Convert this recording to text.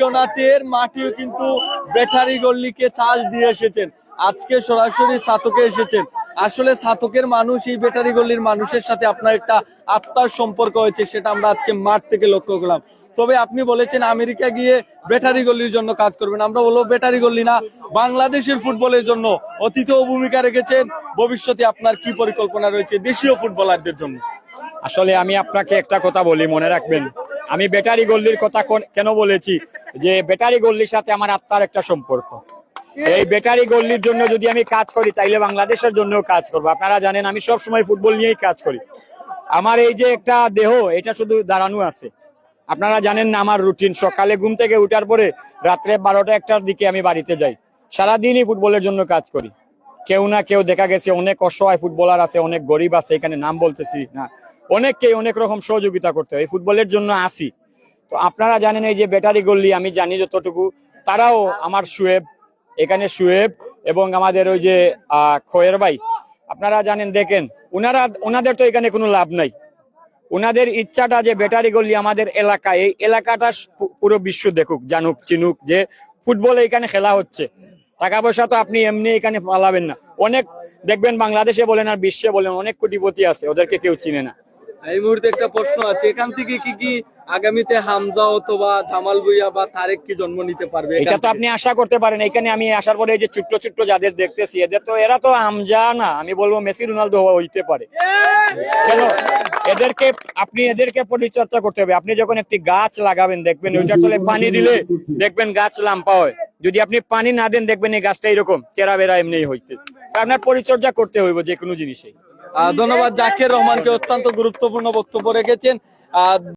বিশ্বনাথের মাটিও কিন্তু ব্যাটারি গল্লিকে চাষ দিয়ে এসেছেন। আজকে সরাসরি সাতকে এসেছেন। আসলে সাতকের মানুষ, এই ব্যাটারি গল্লির মানুষের সাথে আপনার একটা আত্মার সম্পর্ক হয়েছে, সেটা আমরা আজকে মাঠ থেকে লক্ষ্য করলাম। তবে আপনি বলেছেন আমেরিকা গিয়ে ব্যাটারি গল্লির জন্য কাজ করবেন। আমরা বলব ব্যাটারি গল্লি না, বাংলাদেশের ফুটবলের জন্য। অতীত ভূমিকা রেখেছেন, ভবিষ্যতে আপনার কি পরিকল্পনা রয়েছে দেশীয় ফুটবলারদের জন্য? আসলে আমি আপনাকে একটা কথা বলি, মনে রাখবেন। আমি ব্যাটারি গল্লির কথা কেন বলেছি? যে ব্যাটারি গল্লির সাথে আমার আত্মার একটা সম্পর্ক। এই ব্যাটারি গল্লির জন্য যদি আমি কাজ করি, তাইলে বাংলাদেশের জন্য কাজ করব। আপনারা জানেন, আমি সব সময় ফুটবল নিয়েই কাজ করি। আমার এই যে একটা দেহ, এটা শুধু দাঁড়ানো আছে। আপনারা জানেন না, আমার রুটিন। সকালে ঘুম থেকে উঠার পরে রাত্রে বারোটা একটার দিকে আমি বাড়িতে যাই। সারাদিনই ফুটবলের জন্য কাজ করি। কেউ না কেউ দেখা গেছে, অনেক অসহায় ফুটবলার আছে, অনেক গরিব আছে, এখানে নাম বলতেছি না। অনেককে অনেক রকম সহযোগিতা করতে হয়। ফুটবলের জন্য আসি। তো আপনারা জানেন এই যে ব্যাটারি গল্লি আমি জানি যতটুকু। তারাও আমার সুয়েব এখানে সুয়েব এবং আমাদের ওই যে খয়ের ভাই। আপনারা জানেন, দেখেন ওনারা ওনাদের তো এখানে কোনো লাভ নাই। ওনাদের ইচ্ছাটা যে ব্যাটারি গল্লি আমাদের এলাকা, এই এলাকাটা পুরো বিশ্ব দেখুক, জানুক, চিনুক যে ফুটবল এখানে খেলা হচ্ছে। টাকা পয়সা তো আপনি এমনি এখানে পালাবেন না। অনেক, দেখবেন বাংলাদেশে বলেন আর বিশ্বে বলেন, অনেক কোটিপতি আছে, ওদেরকে কেউ চিনে না। এই মুহূর্তে একটা প্রশ্ন আছে এখান থেকে কি কি আগামীতে হামজা অথবা জামাল ভুইয়া বা তারেক কি জন্ম নিতে পারবে? এটা তো আপনি আশা করতে পারেন এখানে আমি আসার পরে এই যে ছোট্ট ছোট্ট যাদের দেখতেছি এদের তো এরা তো আমজা না আমি বলব মেসি রোনালদো হইতে পারে। কেন? এদেরকে আপনি এদেরকে পরিচর্যা করতে হবে। আপনি যখন একটি গাছ লাগাবেন দেখবেন ওইটার তলে পানি দিলে দেখবেন গাছ লাম্পা হয়। যদি আপনি পানি না দেন দেখবেন এই গাছটা এরকম চেরা বেড়া এমনি হইতে। আপনার পরিচর্যা করতে হইব যে কোনো জিনিসে ধন্যবাদ জাকির রহমানকে অত্যন্ত গুরুত্বপূর্ণ বক্তব্য রেখেছেন।